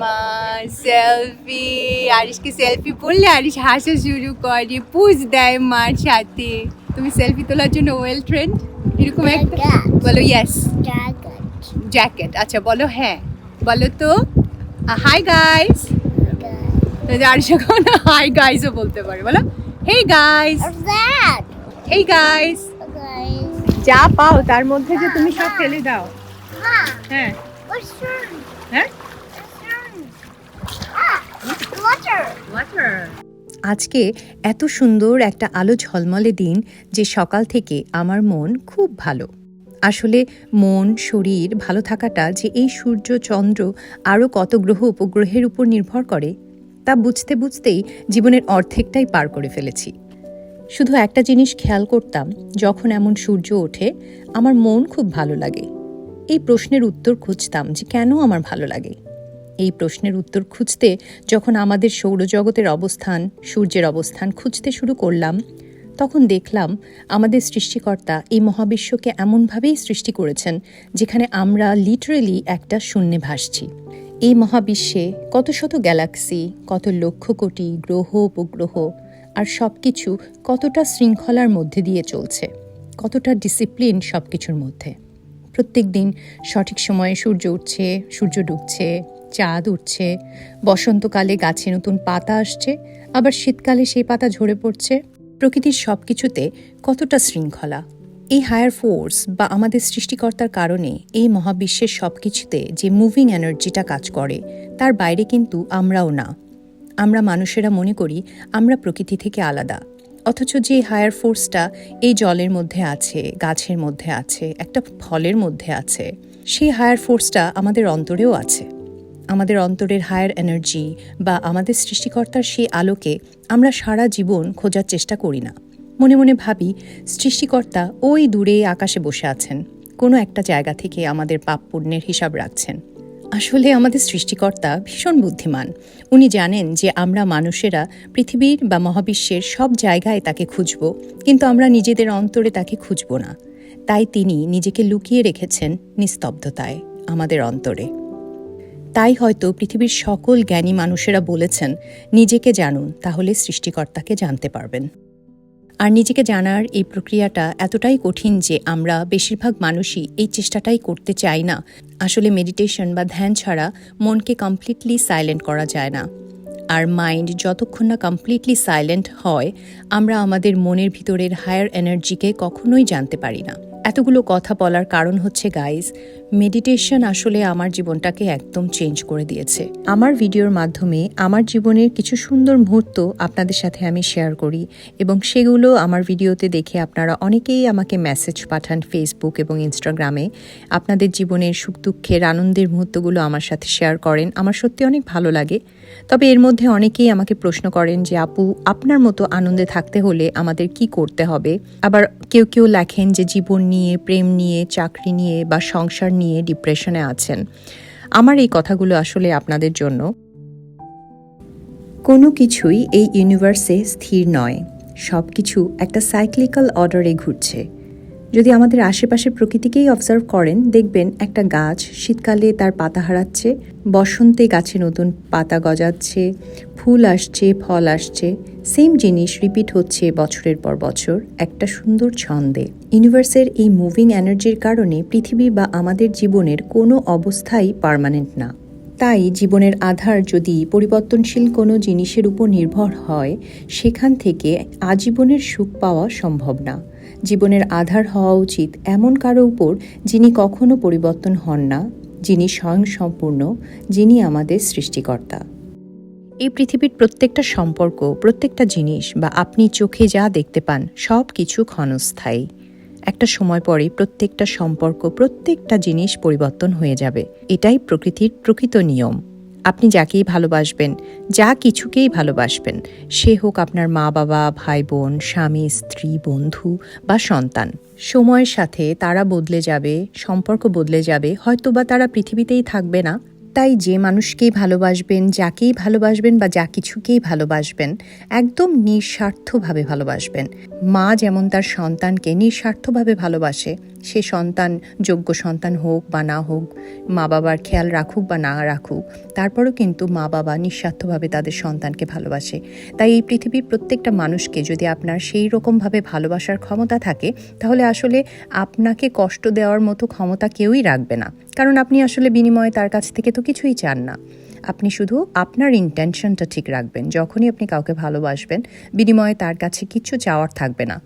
মা selfie আরিশকে selfie বললে আরিশ হাসা শুরু করে পুজ দেয় মার সাথে। তুমি সেলফি তোলার জন্য ওয়েল ট্রেন্ড এরকম একটা. বলো ইয়েস জ্যাকেট আচ্ছা বলো হ্যাঁ। বলো তো। হাই গাইস আরিশ কখনো হাই গাইসও বলতে পারে। বলো হেই গাইস? Hey guys. যা পাও তার মধ্যে যে তুমি সব ফেলে দাও। হ্যাঁ। হ্যাঁ? আজকে এত সুন্দর একটা আলো ঝলমলে দিন যে সকাল থেকে আমার মন খুব ভালো। আসলে মন শরীর ভালো থাকাটা যে এই সূর্য চন্দ্র আরও কত গ্রহ উপগ্রহের উপর নির্ভর করে তা বুঝতে বুঝতেই জীবনের অর্ধেকটাই পার করে ফেলেছি। শুধু একটা জিনিস খেয়াল করতাম যখন এমন সূর্য ওঠে আমার মন খুব ভালো লাগে। এই প্রশ্নের উত্তর খুঁজতাম যে কেন আমার ভালো লাগে। এই প্রশ্নের উত্তর খুঁজতে যখন আমাদের সৌরজগতের অবস্থান, সূর্যের অবস্থান খুঁজতে শুরু করলাম, তখন দেখলাম আমাদের সৃষ্টিকর্তা এই মহাবিশ্বকে এমনভাবেই সৃষ্টি করেছেন, যেখানে আমরা লিটারেলি একটা শূন্যে ভাসছি। এই মহাবিশ্বে কত শত গ্যালাক্সি কত লক্ষ কোটি গ্রহ, উপগ্রহ, আর সব কিছু কতটা শৃঙ্খলার মধ্যে দিয়ে চলছে, কতটা ডিসিপ্লিন সব কিছুর মধ্যে। প্রত্যেক দিন সঠিক সময়ে সূর্য উঠছে, সূর্য ডুবছে চাঁদ উঠছে। বসন্তকালে গাছে নতুন পাতা আসছে, আবার শীতকালে সেই পাতা ঝরে পড়ছে। প্রকৃতির সব কিছুতে কতটা শৃঙ্খলা। এই হায়ার ফোর্স বা আমাদের সৃষ্টিকর্তার কারণে এই মহাবিশ্বের সব কিছুতে যে মুভিং এনার্জিটা কাজ করে, তার বাইরে কিন্তু আমরাও না। আমরা মানুষেরা মনে করি আমরা প্রকৃতি থেকে আলাদা। অথচ যে হায়ার ফোর্সটা এই জলের মধ্যে আছে, গাছের মধ্যে আছে, একটা ফলের মধ্যে আছে, সেই হায়ার ফোর্সটা আমাদের অন্তরেও আছে। আমাদের অন্তরের হায়ার এনার্জি বা আমাদের সৃষ্টিকর্তার সেই আলোকে আমরা সারা জীবন খোঁজার চেষ্টা করি না। মনে মনে ভাবি, সৃষ্টিকর্তা ওই দূরে আকাশে বসে আছেন, কোনো একটা জায়গা থেকে আমাদের পাপ পুণ্যের হিসাব রাখছেন। আসলে আমাদের সৃষ্টিকর্তা ভীষণ বুদ্ধিমান। উনি জানেন যে আমরা মানুষেরা পৃথিবীর বা মহাবিশ্বের সব জায়গায় তাকে খুঁজব, কিন্তু আমরা নিজেদের অন্তরে তাকে খুঁজব না। তাই তিনি নিজেকে লুকিয়ে রেখেছেন নিস্তব্ধতায় আমাদের অন্তরে। তাই হয়তো পৃথিবীর সকল জ্ঞানী মানুষেরা বলেছেন, নিজেকে জানুন, তাহলে সৃষ্টিকর্তাকে জানতে পারবেন। আর নিজেকে জানার এই প্রক্রিয়াটা এতটাই কঠিন যে আমরা বেশিরভাগ মানুষই এই চেষ্টাটাই করতে চাই না। আসলে মেডিটেশন বা ধ্যান ছাড়া মনকে কমপ্লিটলি সাইলেন্ট করা যায় না। আর মাইন্ড যতক্ষণ না কমপ্লিটলি সাইলেন্ট হয়, আমরা আমাদের মনের ভিতরের হায়ার এনার্জিকে কখনোই জানতে পারি না। এতগুলো কথা বলার কারণ হচ্ছে গাইজ মেডিটেশন আসলে আমার জীবনটাকে একদম চেঞ্জ করে দিয়েছে। আমার ভিডিওর মাধ্যমে আমার জীবনের কিছু সুন্দর মুহূর্ত আপনাদের সাথে আমি শেয়ার করি এবং সেগুলো আমার ভিডিওতে দেখে আপনারা অনেকেই আমাকে মেসেজ পাঠান ফেসবুক এবং ইনস্টাগ্রামে আপনাদের জীবনের সুখ দুঃখের আনন্দের মুহূর্তগুলো আমার সাথে শেয়ার করেন, আমার সত্যি অনেক ভালো লাগে। তবে এর মধ্যে অনেকেই আমাকে প্রশ্ন করেন যে, আপু, আপনার মতো আনন্দে থাকতে হলে আমাদের কি করতে হবে? আবার কেউ কেউ লেখেন যে, জীবন নিয়ে, প্রেম নিয়ে, চাকরি নিয়ে বা সংসার নিয়ে ডিপ্রেশনে আছেন। আমার এই কথাগুলো আসলে আপনাদের জন্য। কোনো কিছুই এই ইউনিভার্সে স্থির নয়। সব কিছু একটা সাইক্লিক্যাল অর্ডারে ঘুরছে। যদি আমাদের আশেপাশের প্রকৃতিকেই অবজার্ভ করেন, দেখবেন একটা গাছ শীতকালে তার পাতা হারাচ্ছে, বসন্তে গাছে নতুন পাতা গজাচ্ছে, ফুল আসছে, ফল আসছে সেম জিনিস রিপিট হচ্ছে বছরের পর বছর, একটা সুন্দর ছন্দে। ইউনিভার্সের এই মুভিং এনার্জির কারণে পৃথিবী বা আমাদের জীবনের কোনো অবস্থাই পার্মানেন্ট না। তাই জীবনের আধার যদি পরিবর্তনশীল কোনো জিনিসের উপর নির্ভর হয়, সেখান থেকে আজীবনের সুখ পাওয়া সম্ভব না। জীবনের আধার হওয়া উচিত এমন কারও উপর যিনি কখনো পরিবর্তন হন না, যিনি স্বয়ংসম্পূর্ণ, যিনি আমাদের সৃষ্টিকর্তা। এই পৃথিবীর প্রত্যেকটা সম্পর্ক, প্রত্যেকটা জিনিস বা আপনি চোখে যা দেখতে পান সব কিছু ক্ষণস্থায়ী। একটা সময় পরে প্রত্যেকটা সম্পর্ক, প্রত্যেকটা জিনিস পরিবর্তন হয়ে যাবে। এটাই প্রকৃতির প্রকৃত নিয়ম। আপনি যাকেই ভালোবাসবেন, যা কিছুকেই ভালোবাসবেন, সে হোক আপনার মা বাবা, ভাই বোন, স্বামী, স্ত্রী, বন্ধু বা সন্তান। সময়ের সাথে তারা বদলে যাবে, সম্পর্ক বদলে যাবে হয়তো বা তারা পৃথিবীতেই থাকবে না। তাই যে মানুষকেই ভালোবাসবেন, যাকেই ভালোবাসবেন বা যা কিছুকেই ভালোবাসবেন, একদম নিঃস্বার্থভাবে ভালোবাসবেন। মা যেমন তার সন্তানকে নিঃস্বার্থভাবে ভালোবাসে সে সন্তান যোগ্য সন্তান হোক বা না হোক, মা বাবার খেয়াল রাখুক বা না রাখুক, তারপরও কিন্তু মা বাবা নিঃস্বার্থভাবে তাদের সন্তানকে ভালোবাসে। তাই এই পৃথিবীর প্রত্যেকটা মানুষকে যদি আপনার সেই রকমভাবে ভালোবাসার ক্ষমতা থাকে, তাহলে আসলে আপনাকে কষ্ট দেওয়ার মতো ক্ষমতা কেউই রাখবে না। কারণ আপনি আসলে বিনিময়ে তার কাছ থেকে তো কিছুই চান না। আপনি শুধু আপনার ইন্টেনশনটা ঠিক রাখবেন। যখনই আপনি কাউকে ভালোবাসবেন, বিনিময়ে তার কাছে কিছু চাওয়ার থাকবে না।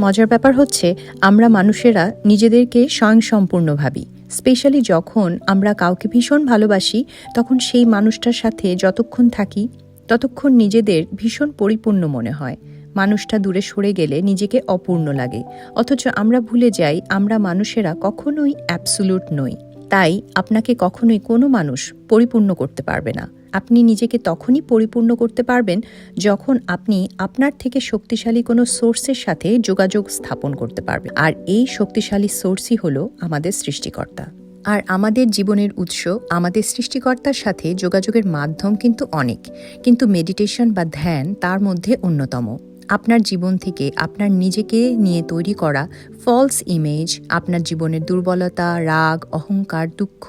মজার ব্যাপার হচ্ছে, আমরা মানুষেরা নিজেদেরকে স্বয়ংসম্পূর্ণ ভাবি। স্পেশালি যখন আমরা কাউকে ভীষণ ভালোবাসি, তখন সেই মানুষটার সাথে যতক্ষণ থাকি, ততক্ষণ নিজেদের ভীষণ পরিপূর্ণ মনে হয়। মানুষটা দূরে সরে গেলে নিজেকে অপূর্ণ লাগে। অথচ আমরা ভুলে যাই, আমরা মানুষেরা কখনোই অ্যাবসুলুট নই। তাই আপনাকে কখনোই কোনো মানুষ পরিপূর্ণ করতে পারবে না। আপনি নিজেকে তখনই পরিপূর্ণ করতে পারবেন যখন আপনি আপনার থেকে শক্তিশালী কোনো সোর্সের সাথে যোগাযোগ স্থাপন করতে পারবেন। আর এই শক্তিশালী সোর্সই হলো আমাদের সৃষ্টিকর্তা। আর আমাদের জীবনের উৎস, আমাদের সৃষ্টিকর্তার সাথে যোগাযোগের মাধ্যম কিন্তু অনেক। কিন্তু মেডিটেশন বা ধ্যান তার মধ্যে অন্যতম। আপনার জীবন থেকে আপনার নিজেকে নিয়ে তৈরি করা ফলস ইমেজ আপনার জীবনের দুর্বলতা, রাগ, অহংকার, দুঃখ,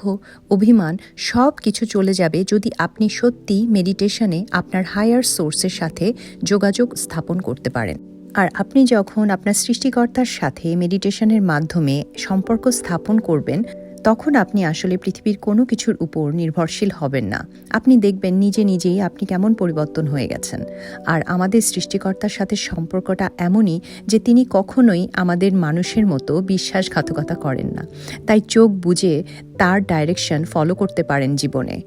অভিমান সব কিছু চলে যাবে যদি আপনি সত্যি মেডিটেশনে আপনার হায়ার সোর্সের সাথে যোগাযোগ স্থাপন করতে পারেন। আর আপনি যখন আপনার সৃষ্টিকর্তার সাথে মেডিটেশনের মাধ্যমে সম্পর্ক স্থাপন করবেন তখন আপনি আসলে পৃথিবীর কোনো কিছুর উপর নির্ভরশীল হবেন না। আপনি দেখবেন নিজে নিজেই আপনি কেমন পরিবর্তন হয়ে গেছেন। আর আমাদের সৃষ্টিকর্তার সাথে সম্পর্কটা এমনই যে তিনি কখনোই আমাদের মানুষের মতো বিশ্বাসঘাতকতা করেন না। তাই চোখ বুঝে তার ডাইরেকশন ফলো করতে পারেন জীবনে।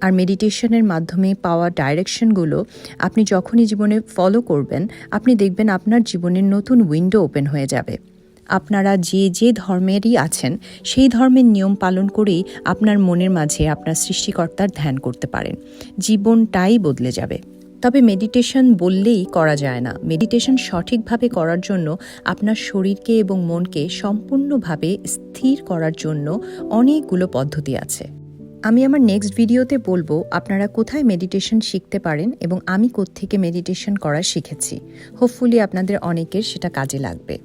আর মেডিটেশনের মাধ্যমে পাওয়া ডাইরেকশনগুলো আপনি যখনই জীবনে ফলো করবেন, আপনি দেখবেন আপনার জীবনের নতুন উইন্ডো ওপেন হয়ে যাবে। আপনারা যে যে ধর্মেরই আছেন, সেই ধর্মের নিয়ম পালন করেই আপনার মনের মাঝে আপনার সৃষ্টিকর্তার ধ্যান করতে পারেন। জীবনটাই বদলে যাবে। তবে মেডিটেশন বললেই করা যায় না। মেডিটেশন সঠিকভাবে করার জন্য আপনার শরীরকে এবং মনকে সম্পূর্ণভাবে স্থির করার জন্য অনেকগুলো পদ্ধতি আছে। আমি আমার নেক্সট ভিডিওতে বলব, আপনারা কোথায় মেডিটেশন শিখতে পারেন এবং আমি কোত্থেকে মেডিটেশন করা শিখেছি। হোপফুলি আপনাদের অনেকের সেটা কাজে লাগবে।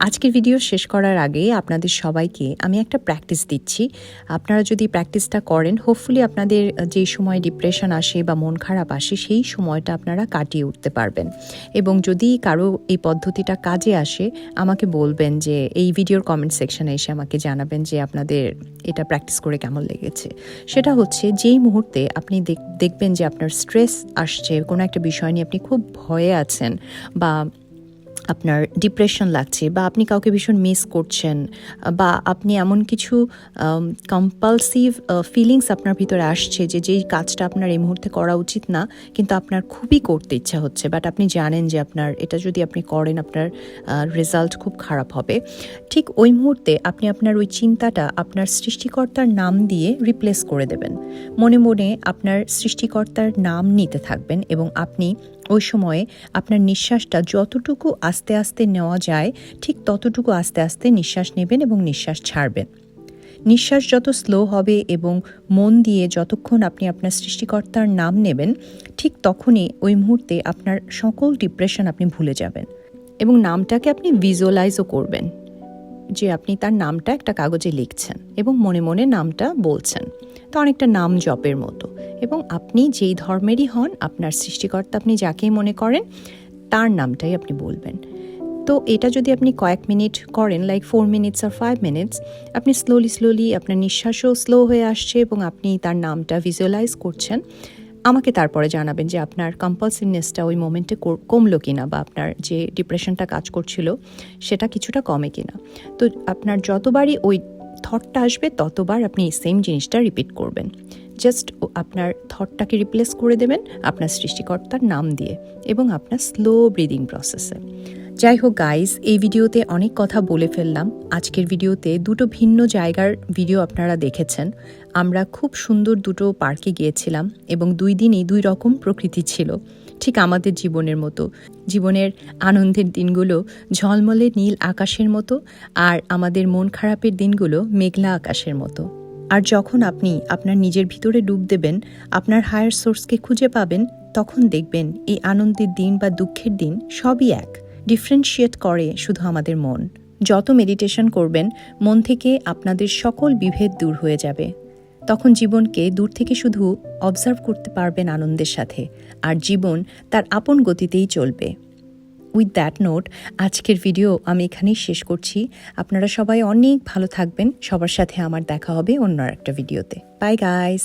আজকের ভিডিও শেষ করার আগে আপনাদের সবাইকে আমি একটা প্র্যাকটিস দিচ্ছি। আপনারা যদি প্র্যাকটিসটা করেন হোপফুলি আপনাদের যে সময় ডিপ্রেশন আসে বা মন খারাপ আসে, সেই সময়টা আপনারা কাটিয়ে উঠতে পারবেন। এবং যদি কারও এই পদ্ধতিটা কাজে আসে, আমাকে বলবেন যে, এই ভিডিওর কমেন্ট সেকশনে এসে আমাকে জানাবেন যে, আপনাদের এটা প্র্যাকটিস করে কেমন লেগেছে। সেটা হচ্ছে, যেই মুহূর্তে আপনি দেখ- দেখবেন যে আপনার স্ট্রেস আসছে, কোনো একটা বিষয় নিয়ে আপনি খুব ভয়ে আছেন বা আপনার ডিপ্রেশন লাগছে বা আপনি কাউকে ভীষণ মিস করছেন, বা আপনি এমন কিছু কম্পালসিভ ফিলিংস আপনার ভিতরে আসছে যে যেই কাজটা আপনার এই মুহূর্তে করা উচিত না, কিন্তু আপনার খুবই করতে ইচ্ছা হচ্ছে বাট আপনি জানেন যে আপনার, এটা যদি আপনি করেন আপনার রেজাল্ট খুব খারাপ হবে। ঠিক ওই মুহূর্তে আপনি আপনার ওই চিন্তাটা আপনার সৃষ্টিকর্তার নাম দিয়ে রিপ্লেস করে দেবেন। মনে মনে আপনার সৃষ্টিকর্তার নাম নিতে থাকবেন এবং আপনি ওই সময়ে আপনার নিঃশ্বাসটা যতটুকু আস্তে আস্তে নেওয়া যায়, ঠিক ততটুকু আস্তে আস্তে নিঃশ্বাস নেবেন এবং নিঃশ্বাস ছাড়বেন। নিঃশ্বাস যত স্লো হবে এবং মন দিয়ে যতক্ষণ আপনি আপনার সৃষ্টিকর্তার নাম নেবেন, ঠিক তখনই ওই মুহূর্তে আপনার সকল ডিপ্রেশন আপনি ভুলে যাবেন এবং নামটাকে আপনি ভিজুয়ালাইজও করবেন যে আপনি তার নামটা একটা কাগজে লিখছেন এবং মনে মনে নামটা বলছেন। তো অনেকটা নাম জপের মতো এবং আপনি যেই ধর্মেরই হন, আপনার সৃষ্টিকর্তা আপনি যাকেই মনে করেন তার নামটাই আপনি বলবেন। তো এটা যদি আপনি কয়েক মিনিট করেন লাইক ফোর মিনিটস আর ফাইভ মিনিটস আপনি স্লোলি স্লোলি আপনার নিঃশ্বাসও স্লো হয়ে আসছে এবং আপনি তার নামটা ভিজুয়ালাইজ করছেন। আমাকে তারপরে জানাবেন যে আপনার কম্পালসিভনেসটা ওই মোমেন্টে কমলো কিনা বা আপনার যে ডিপ্রেশনটা কাজ করছিল, সেটা কিছুটা কমে কিনা। তো আপনার যতবারই ওই থটটা আসবে, ততবার আপনি এই সেম জিনিসটা রিপিট করবেন। জাস্ট আপনার থটটাকে রিপ্লেস করে দেবেন আপনার সৃষ্টিকর্তার নাম দিয়ে এবং আপনার স্লো ব্রিদিং প্রসেসে যাই হোক গাইস এই ভিডিওতে অনেক কথা বলে ফেললাম। আজকের ভিডিওতে দুটো ভিন্ন জায়গার ভিডিও আপনারা দেখেছেন। আমরা খুব সুন্দর দুটো পার্কে গিয়েছিলাম এবং দুই দিনই দুই রকম প্রকৃতি ছিল। ঠিক আমাদের জীবনের মতো। জীবনের আনন্দের দিনগুলো ঝলমলে নীল আকাশের মতো আর আমাদের মন খারাপের দিনগুলো মেঘলা আকাশের মতো। আর যখন আপনি আপনার নিজের ভিতরে ডুব দেবেন, আপনার হায়ার সোর্সকে খুঁজে পাবেন, তখন দেখবেন এই আনন্দের দিন বা দুঃখের দিন সবই এক। ডিফারেন্সিয়েট করে শুধু আমাদের মন। যত মেডিটেশন করবেন, মন থেকে আপনাদের সকল বিভেদ দূর হয়ে যাবে। তখন জীবনকে দূর থেকে শুধু অবজার্ভ করতে পারবেন আনন্দের সাথে। আর জীবন তার আপন গতিতেই চলবে। উইথ দ্যাট নোট আজকের ভিডিও আমি এখানেই শেষ করছি। আপনারা সবাই অনেক ভালো থাকবেন। সবার সাথে আমার দেখা হবে অন্য একটা ভিডিওতে বাই গাইস